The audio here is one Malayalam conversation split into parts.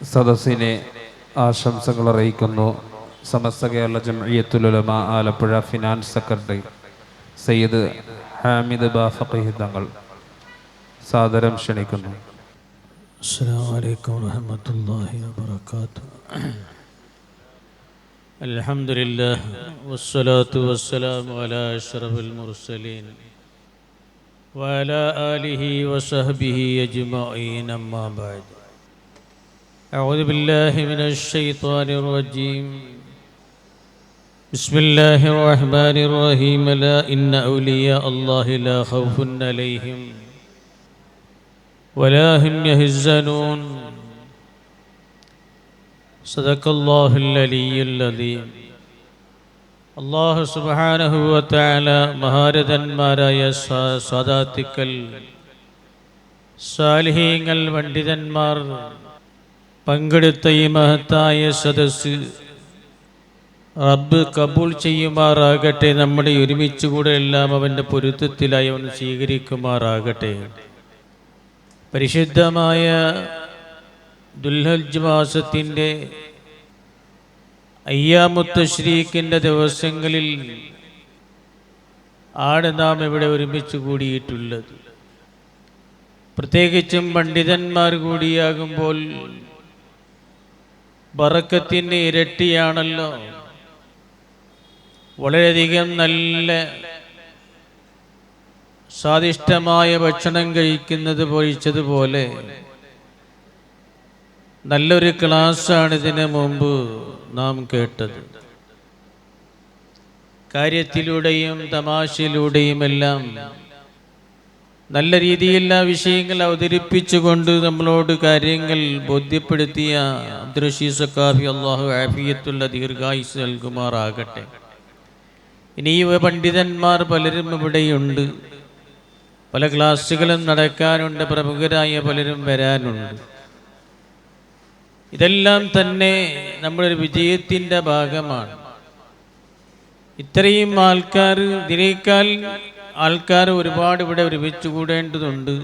സദസ്സിനെ ആശംസകൾ അറിയിക്കുന്നു സമസ്ത കേരള ജംഇയ്യത്തുലുലമ ആലപ്പുഴ ഫിനാൻസ് സെക്രട്ടറി സയ്യിദ് ഹാമിദ് ബാഫഖി തങ്ങൾ സാദരം ക്ഷണിക്കുന്നു السلام عليكم ورحمة الله وبركاته الحمد لله والصلاة والسلام على أشرف المرسلين وعلى آله وصحبه أجمعين أما بعد أعوذ بالله من الشيطان الرجيم بسم الله الرحمن الرحيم لا إن أولياء الله لا خوف عليهم ولا هم يهزنون صدق الله العلي العظيم അള്ളാഹു സുബാനഹുവത്തായ മഹാരഥന്മാരായ സാദാത്തിക്കൽ സാലിഹീങ്ങൾ പണ്ഡിതന്മാർ പങ്കെടുത്ത ഈ മഹത്തായ സദസ് റബ്ബ് കബൂൾ ചെയ്യുമാറാകട്ടെ. നമ്മുടെ ഒരുമിച്ച് കൂടെ എല്ലാം അവന്റെ പൊരുത്തത്തിലായി അവൻ സ്വീകരിക്കുമാറാകട്ടെ. പരിശുദ്ധമായ ദുൽഹജ് മാസത്തിന്റെ അയ്യാമുത്തശ്രീക്കിന്റെ ദിവസങ്ങളിൽ ആണ് നാം ഇവിടെ ഒരുമിച്ച് കൂടിയിട്ടുള്ളത്. പ്രത്യേകിച്ചും പണ്ഡിതന്മാർ കൂടിയാകുമ്പോൾ ബറക്കത്തിന്റെ ഇരട്ടിയാണല്ലോ. വളരെയധികം നല്ല സ്വാദിഷ്ടമായ ഭക്ഷണം കഴിക്കുന്നത് പൊഴിച്ചതുപോലെ നല്ലൊരു ക്ലാസ്സാണ് ഇതിനു മുമ്പ് നാം കേട്ടത്. കാര്യത്തിലൂടെയും തമാശയിലൂടെയും എല്ലാം നല്ല രീതിയിൽ ആ വിഷയങ്ങൾ അവതരിപ്പിച്ചുകൊണ്ട് നമ്മളോട് കാര്യങ്ങൾ ബോധ്യപ്പെടുത്തിയ അബ്ദുറഷീ സക്കാഫി അള്ളാഹു ആഫിയത്തുള്ള ദീർഘായുസ് നൽകുമാറാകട്ടെ. ഇനി പണ്ഡിതന്മാർ പലരും ഇവിടെയുണ്ട്. പല ക്ലാസ്സുകളും നടക്കാനുണ്ട് പ്രമുഖരായ പലരും വരാനുണ്ട്. ഇതെല്ലാം തന്നെ നമ്മളൊരു വിജയത്തിന്റെ ഭാഗമാണ്. ഇത്രയും ആൾക്കാർ ഇതിനേക്കാൾ ആൾക്കാർ ഒരുപാട് ഇവിടെ ഒരുമിച്ച് കൂടേണ്ടതുണ്ട്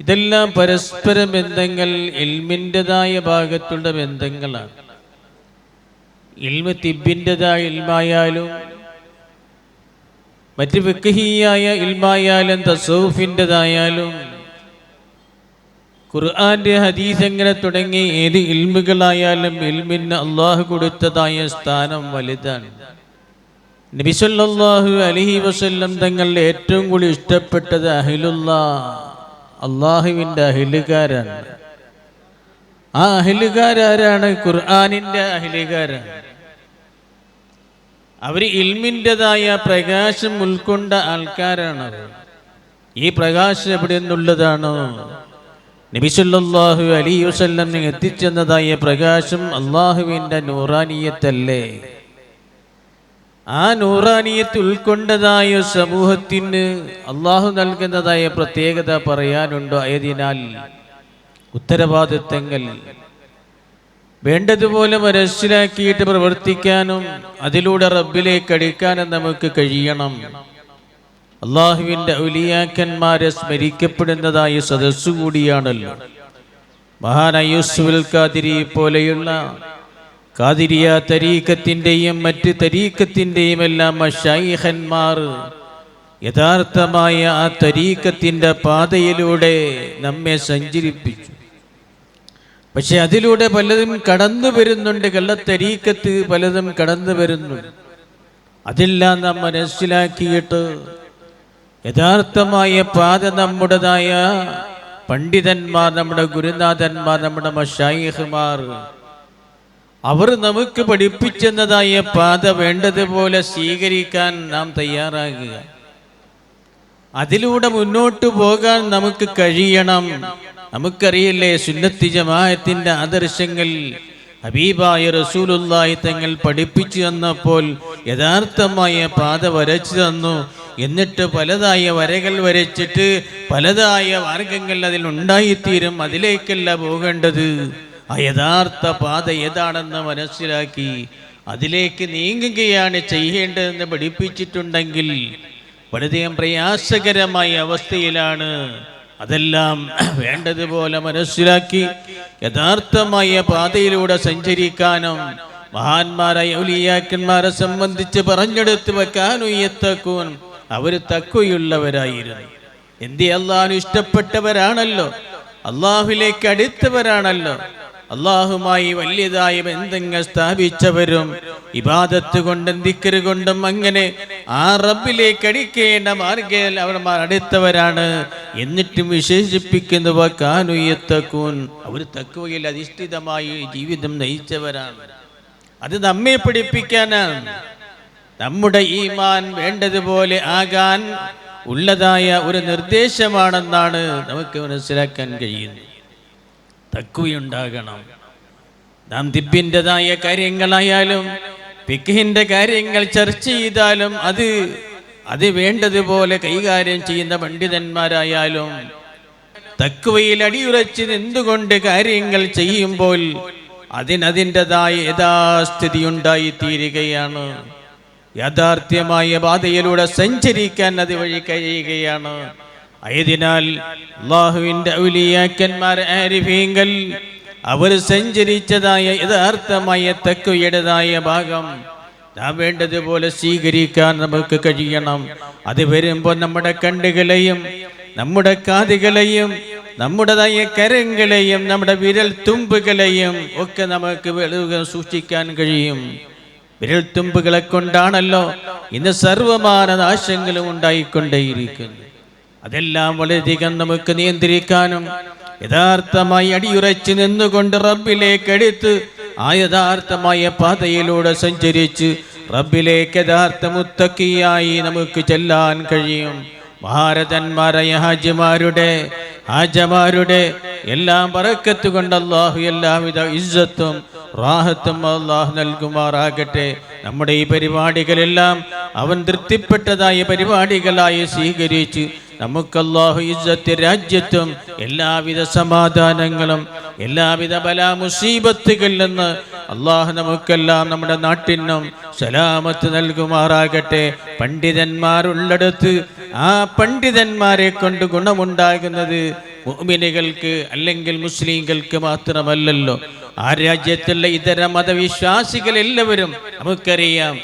ഇതെല്ലാം പരസ്പര ബന്ധങ്ങൾ ഇൽമിന്റെതായ ഭാഗത്തുള്ള ബന്ധങ്ങളാണ്. ഇൽമ തിബിന്റെതായ ഇൽമായാലും മറ്റ് വിക്കഹിയായ ഇൽമായാലും തസൂഫിന്റെതായാലും ഖുർആാന്റെ ഹദീസ് എങ്ങനെ തുടങ്ങി ഏത് ഇൽമുകളായാലും ഇൽമിന് അള്ളാഹു കൊടുത്തതായ സ്ഥാനം വലുതാണ്. നബിസല്ലാഹു അലഹി വസ്ല്ലം തങ്ങൾ ഏറ്റവും കൂടി ഇഷ്ടപ്പെട്ടത് അഹിലുള്ള അള്ളാഹുവിന്റെ അഹിലുകാരാണ്. ആ അഹിലുകാരാരാണ് ഖുർആാനിന്റെ അഹിലുകാരാണ്. അവർ ഇൽമിന്റെതായ പ്രകാശം ഉൾക്കൊണ്ട ആൾക്കാരാണ് ഈ പ്രകാശം എവിടെ നിന്നുള്ളതാണോ? നബിസുല്ലാഹു അലി വസ്ല്ലം എത്തിച്ചെന്നതായ പ്രകാശം അള്ളാഹുവിന്റെ നൂറാനീയത്തല്ലേ? ആ നൂറാനിയത്ത് ഉൾക്കൊണ്ടതായ സമൂഹത്തിന് അള്ളാഹു നൽകുന്നതായ പ്രത്യേകത പറയാനുണ്ടോ? ആയതിനാൽ ഉത്തരവാദിത്തങ്ങൾ വേണ്ടതുപോലെ മനസ്സിലാക്കിയിട്ട് പ്രവർത്തിക്കാനും അതിലൂടെ റബ്ബിലേക്ക് അടിക്കാനും നമുക്ക് കഴിയണം. അള്ളാഹുവിന്റെ ഔലിയാക്കന്മാരെ സ്മരിക്കപ്പെടുന്നതായ സദസ്സു കൂടിയാണല്ലോ യൂസുഫുൽ ഖാദിരി പോലെയുള്ള കാതിരിയ തരീക്കത്തിന്റെയും മറ്റ് തരീക്കത്തിന്റെയും എല്ലാം മഷായിഹന്മാർ യഥാർത്ഥമായ ആ തരീക്കത്തിന്റെ പാതയിലൂടെ നമ്മെ സഞ്ചരിപ്പിച്ചു. പക്ഷെ അതിലൂടെ പലതും കടന്നു വരുന്നുണ്ട്. കള്ളത്തരീക്കത്ത് പലതും കടന്നു വരുന്നുണ്ട്. അതെല്ലാം നാം മനസ്സിലാക്കിയിട്ട് യഥാർത്ഥമായ പാത നമ്മുടേതായ പണ്ഡിതന്മാർ നമ്മുടെ ഗുരുനാഥന്മാർ നമ്മുടെ മഷായിഹുമാർ അവർ നമുക്ക് പഠിപ്പിച്ചെന്നതായ പാത വേണ്ടതുപോലെ സ്വീകരിക്കാൻ നാം തയ്യാറാകുക. അതിലൂടെ മുന്നോട്ട് പോകാൻ നമുക്ക് കഴിയണം. നമുക്കറിയില്ലേ സുന്നത്തി ജമാഅത്തിന്റെ ആദർശങ്ങൾ? ഹബീബായ റസൂലുള്ളാഹി തങ്ങൾ പഠിപ്പിച്ചു തന്നപ്പോൾ യഥാർത്ഥമായ പാത വരച്ചു തന്നു. എന്നിട്ട് പലതായ വരകൾ വരച്ചിട്ട് പലതായ മാർഗങ്ങൾ അതിൽ ഉണ്ടായിത്തീരും. അതിലേക്കല്ല പോകേണ്ടത്. ആ യഥാർത്ഥ പാത ഏതാണെന്ന് മനസ്സിലാക്കി അതിലേക്ക് നീങ്ങുകയാണ് ചെയ്യേണ്ടതെന്ന് പഠിപ്പിച്ചിട്ടുണ്ടെങ്കിൽ വളരെയധികം പ്രയാസകരമായ അവസ്ഥയിലാണ് അതെല്ലാം വേണ്ടതുപോലെ മനസ്സിലാക്കി യഥാർത്ഥമായ പാതയിലൂടെ സഞ്ചരിക്കാനും മഹാന്മാരായ ഔലിയാക്കന്മാരെ സംബന്ധിച്ച് പറഞ്ഞെടുത്ത് വെക്കാനുയത്തക്കൂൻ അവർ തക്കുയുള്ളവരായിരുന്നു എന്തി അള്ളാഹു ഇഷ്ടപ്പെട്ടവരാണല്ലോ? അള്ളാഹുലേക്ക് അടുത്തവരാണല്ലോ? അള്ളാഹുമായി വലിയതായ ബന്ധങ്ങൾ സ്ഥാപിച്ചവരും ഇബാദത്ത് കൊണ്ടും ദിക്കര് കൊണ്ടും അങ്ങനെ ആ റബ്ബിലേക്ക് അടിക്കേണ്ട മാർഗയിൽ അവർ അടുത്തവരാണ്. എന്നിട്ടും വിശേഷിപ്പിക്കുന്നവ കാനുയത്തക്കൂൻ അവർ തക്കുവയിൽ അധിഷ്ഠിതമായി ജീവിതം നയിച്ചവരാണ്. അത് നമ്മെ പഠിപ്പിക്കാനാണ്. നമ്മുടെ ഈമാൻ വേണ്ടതുപോലെ ആകാൻ ഉള്ളതായ ഒരു നിർദ്ദേശമാണെന്നാണ് നമുക്ക് മനസ്സിലാക്കാൻ കഴിയുന്നത്. തക്കുവയുണ്ടാകണം നാം ദിബിന്റെതായ കാര്യങ്ങളായാലും പിക്കിന്റെ കാര്യങ്ങൾ ചർച്ച ചെയ്താലും അത് അത് വേണ്ടതുപോലെ കൈകാര്യം ചെയ്യുന്ന പണ്ഡിതന്മാരായാലും തക്കുവയിൽ അടിയുറച്ച് നിന്നുകൊണ്ട് കാര്യങ്ങൾ ചെയ്യുമ്പോൾ അതിനതിന്റെതായ യഥാസ്ഥിതി ഉണ്ടായിത്തീരുകയാണ് യാഥാർത്ഥ്യമായ പാതയിലൂടെ സഞ്ചരിക്കാൻ അത് വഴി കഴിയുകയാണ്. ആയതിനാൽ അള്ളാഹുവിന്റെ ഔലിയാക്കന്മാർ ആരിഫീങ്കൽ അവർ സഞ്ചരിച്ചതായ യഥാർത്ഥമായ തക്കുയടേതായ ഭാഗം നാം വേണ്ടതുപോലെ സ്വീകരിക്കാൻ നമുക്ക് കഴിയണം. അത് വരുമ്പോൾ നമ്മുടെ കണ്ണുകളെയും നമ്മുടെ കാതുകളെയും നമ്മുടേതായ കരങ്ങളെയും നമ്മുടെ വിരൽ തുമ്പുകളെയും ഒക്കെ നമുക്ക് സൂക്ഷിക്കാൻ കഴിയും. വിരൽ തുമ്പുകളെ കൊണ്ടാണല്ലോ ഇന്ന് സർവമാന നാശങ്ങളും ഉണ്ടായിക്കൊണ്ടേയിരിക്കുന്നത്. അതെല്ലാം വളരെയധികം നമുക്ക് നിയന്ത്രിക്കാനും യഥാർത്ഥമായി അടിയുറച്ച് നിന്നുകൊണ്ട് റബ്ബിലേക്ക് എടുത്ത് ആ യഥാർത്ഥമായ പാതയിലൂടെ സഞ്ചരിച്ച് റബ്ബിലേക്ക് യഥാർത്ഥ മുത്തക്കിയായി നമുക്ക് ചെല്ലാൻ കഴിയും. മഹാരഥന്മാരായ ഹാജിമാരുടെ ഹാജമാരുടെ എല്ലാം പറക്കത്ത് കൊണ്ട് അള്ളാഹു എല്ലാവിധ ഇജ്ജത്തും റാഹത്തും അള്ളാഹു നൽകുമാറാകട്ടെ. നമ്മുടെ ഈ പരിപാടികളെല്ലാം അവൻ തൃപ്തിപ്പെട്ടതായ പരിപാടികളായി സ്വീകരിച്ച് നമുക്ക് അള്ളാഹു ഇസ്സത്ത് രാജ്യത്തും എല്ലാവിധ സമാധാനങ്ങളും എല്ലാവിധ ബല മുസീബത്തുകളിൽ നിന്ന് അള്ളാഹു നമുക്കെല്ലാം നമ്മുടെ നാട്ടിനും സലാമത്ത് നൽകുമാറാകട്ടെ. പണ്ഡിതന്മാരുള്ളിടത്ത് ആ പണ്ഡിതന്മാരെ കൊണ്ട് ഗുണമുണ്ടാകുന്നത് മുഅ്മിനുകൾക്ക് അല്ലെങ്കിൽ മുസ്ലിങ്ങൾക്ക് മാത്രമല്ലല്ലോ. ആ രാജ്യത്തുള്ള ഇതര മതവിശ്വാസികൾ എല്ലാവരും നമുക്കറിയാം.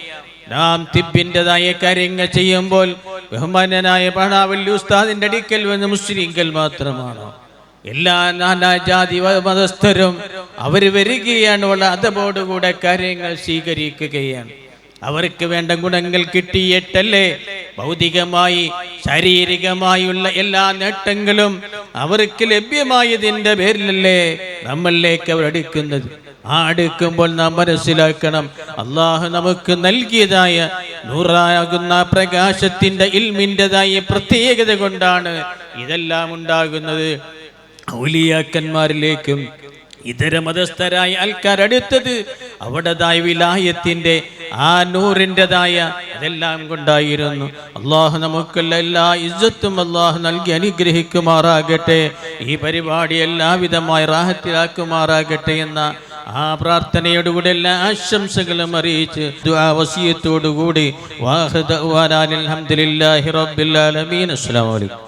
നാം തിബിന്റെതായ കാര്യങ്ങൾ ചെയ്യുമ്പോൾ ബഹുമാനനായ പണാവല്ലി ഉസ്താദിന്റെ അടിക്കൽ വന്ന് മുസ്ലിങ്ങൾ മാത്രമാണോ. എല്ലാ നാനാജാതി മതസ്ഥരും അവർ വരികയാണ്. വളരെ അതബോടുകൂടെ കാര്യങ്ങൾ സ്വീകരിക്കുകയാണ്. അവർക്ക് വേണ്ട ഗുണങ്ങൾ കിട്ടിയിട്ടല്ലേ? ഭൗതികമായി ശാരീരികമായുള്ള എല്ലാ നേട്ടങ്ങളും അവർക്ക് ലഭ്യമായതിന്റെ പേരിലല്ലേ നമ്മളിലേക്ക് അവർ അടുക്കുന്നത്? ആ അടുക്കുമ്പോൾ നാം മനസ്സിലാക്കണം. അള്ളാഹു നമുക്ക് നൽകിയതായ നൂറാകുന്ന പ്രകാശത്തിന്റെ ഇൽമിന്റെതായ പ്രത്യേകത കൊണ്ടാണ് ഇതെല്ലാം ഉണ്ടാകുന്നത്. ഔലിയാക്കന്മാരിലേക്കും ഇതര മതസ്ഥരായ ആൾക്കാർ അടുത്തത് അവിടതായ വിലായത്തിന്റെ ആ നൂറിന്റെതായ അതെല്ലാം കൊണ്ടായിരുന്നു. അള്ളാഹു നമുക്കുള്ള എല്ലാ ഇജ്ജത്തും അള്ളാഹു നൽകി അനുഗ്രഹിക്കുമാറാകട്ടെ. ഈ പരിപാടി എല്ലാവിധമായി റാഹത്തിലാക്കുമാറാകട്ടെ എന്ന ആ പ്രാർത്ഥനയോടുകൂടി എല്ലാ ആശംസകളും അറിയിച്ച് വസിയത്തോടുകൂടി വാഹദ് അസ്സലാമു അലൈക്കും.